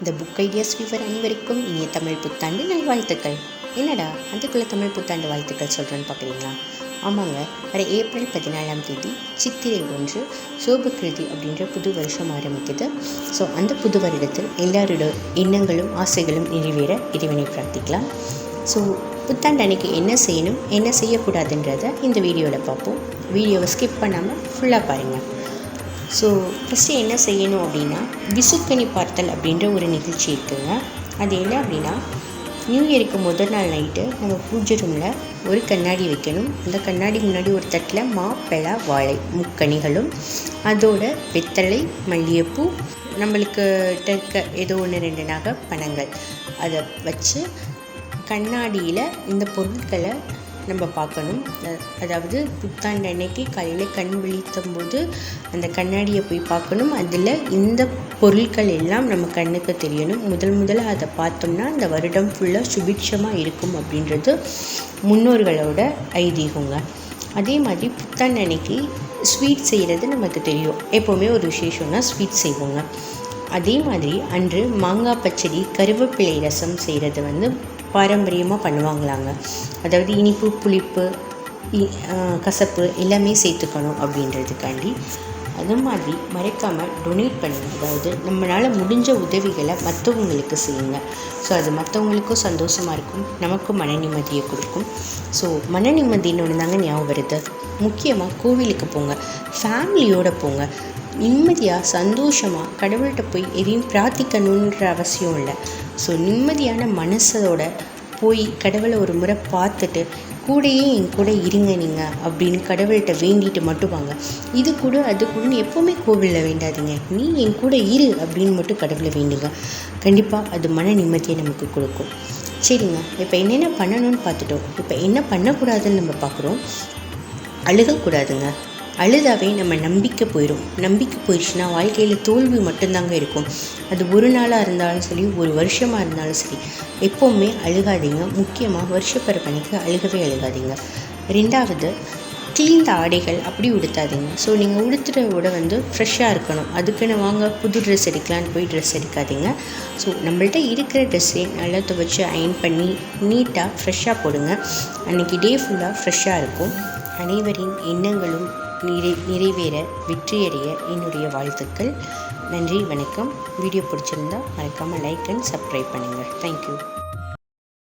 இந்த book ideas விவர் அனைவருக்கும் இனிய தமிழ் புத்தாண்டு நல்வாழ்த்துக்கள். என்னடா அதுக்குள்ளே தமிழ் புத்தாண்டு வாழ்த்துக்கள் சொல்கிறேன்னு பார்க்குறீங்களா ஆமாங்க வர ஏப்ரல் பதினாலாம் தேதி சித்திரை ஒன்று சோபகிருதி அப்படின்ற புது வருஷம் ஆரம்பிக்குது. ஸோ அந்த புது வருடத்தில் எல்லாரோட எண்ணங்களும் ஆசைகளும் நிறைவேற இறைவனை பிரார்த்திக்கலாம். ஸோ புத்தாண்டு அன்னைக்கு என்ன செய்யணும் என்ன செய்யக்கூடாதுன்றத இந்த வீடியோவில் பார்ப்போம். வீடியோவை ஸ்கிப் பண்ணாமல் ஃபுல்லாக பாருங்கள் ஸோ ஃபஸ்ட்டு என்ன செய்யணும் அப்படின்னா விசுக்கணி பார்த்தல் அப்படின்ற ஒரு நிகழ்ச்சி இருக்குதுங்க அது என்ன அப்படின்னா நியூ இயருக்கு முதல் நாள் நைட்டு நம்ம பூஜை ரூமில் ஒரு கண்ணாடி வைக்கணும். அந்த கண்ணாடி முன்னாடி ஒரு தட்டில் மாப்பிளா வாழை முக்கணிகளும் அதோட வெத்தலை மல்லிகைப்பூ நம்மளுக்கு இருக்க ஏதோ ஒன்று ரெண்டு நகை பணங்கள். அதை வச்சு கண்ணாடியில் இந்த பொருட்களை நம்ம பார்க்கணும். அதாவது புத்தாண்டு அன்னைக்கு காலையில் கண் விழித்தும் போது அந்த கண்ணாடியை போய் பார்க்கணும். அதில் இந்த பொருட்கள் எல்லாம் நம்ம கண்ணுக்கு தெரியணும். முதல் முதல்ல அதை பார்த்தோம்னா அந்த வருடம் ஃபுல்லாக சுபிக்ஷமாக இருக்கும் அப்படின்றது முன்னோர்களோட ஐதீகங்க. அதே மாதிரி புத்தாண்டு அன்னைக்கு ஸ்வீட் செய்கிறது நமக்கு தெரியும். எப்போவுமே ஒரு விசேஷம்னா ஸ்வீட் செய்வோங்க. அதே மாதிரி அன்று மாங்காய் பச்சடி கருவேப்பிலை ரசம் செய்கிறது வந்து பாரம்பரியமாக பண்ணுவாங்களாங்க. அதாவது இனிப்பு புளிப்பு இ- கசப்பு எல்லாமே சேர்த்துக்கணும் அப்படின்றதுக்காண்டி. அது மாதிரி மறைக்காமல் டொனேட் பண்ணுங்க. அதாவது நம்மளால் முடிஞ்ச உதவிகளை மற்றவங்களுக்கு செய்யுங்க. ஸோ அது மற்றவங்களுக்கும் சந்தோஷமாக இருக்கும். நமக்கும் மன நிம்மதியை கொடுக்கும். ஸோ மன நிம்மதின்னு ஒன்று தாங்க ஞாபகம் வருது. முக்கியமாக கோவிலுக்கு போங்க. ஃபேமிலியோடு போங்க. நிம்மதியாக சந்தோஷமாக கடவுள்கிட்ட போய் எதையும் பிரார்த்திக்கணுன்ற அவசியம் இல்லை. ஸோ நிம்மதியான மனசோட போய் கடவுளை ஒரு முறை பார்த்துட்டு கூடயே என் கூட இருங்க நீங்கள் அப்படின்னு கடவுள்கிட்ட வேண்டிட்டு மட்டும் வாங்க. இது கூட அது கூடன்னு எப்போவுமே கோவிலில் வேண்டாதீங்க. நீ என் கூட இரு அப்படின்னு மட்டும் கடவுளை வேண்டுங்க. கண்டிப்பாக அது மன நிம்மதியை நமக்கு கொடுக்கும். சரிங்க. இப்போ என்னென்ன பண்ணணும்னு பார்த்துட்டோம். இப்போ என்ன பண்ணக்கூடாதுன்னு நம்ம பார்க்குறோம். அழுகக்கூடாதுங்க. அழுதாவே நம்ம நம்பிக்கை போயிடும் நம்பிக்கை போயிடுச்சுன்னா வாழ்க்கையில் தோல்வி மட்டும்தாங்க இருக்கும். அது ஒரு நாளாக இருந்தாலும் சரி ஒரு வருஷமாக இருந்தாலும் சரி எப்போவுமே அழுகாதீங்க. முக்கியமாக வருஷப்பரப்பனைக்கு அழுகவே அழுகாதீங்க. ரெண்டாவது கிளீந்த ஆடைகள் அப்படி உடுத்தாதீங்க. ஸோ நீங்கள் உடுத்துகிற விட வந்து ஃப்ரெஷ்ஷாக இருக்கணும். அதுக்குன்னு வாங்க புது ட்ரெஸ் எடுக்கலான்னு போய் ட்ரெஸ் எடுக்காதீங்க. ஸோ நம்மள்ட்ட இருக்கிற ட்ரெஸ்ஸே நல்லா துவைச்சு அயன் பண்ணி நீட்டாக ஃப்ரெஷ்ஷாக போடுங்க. அன்றைக்கி டே ஃபுல்லாக ஃப்ரெஷ்ஷாக இருக்கும். அனைவரின் எண்ணங்களும் நிறை நிறைவேற வெற்றியடைய என்னுடைய வாழ்த்துக்கள். நன்றி வணக்கம். வீடியோ பிடிச்சிருந்தா மறக்காமல் லைக் அண்ட் சப்ஸ்கிரைப் பண்ணுங்கள் தேங்க்யூ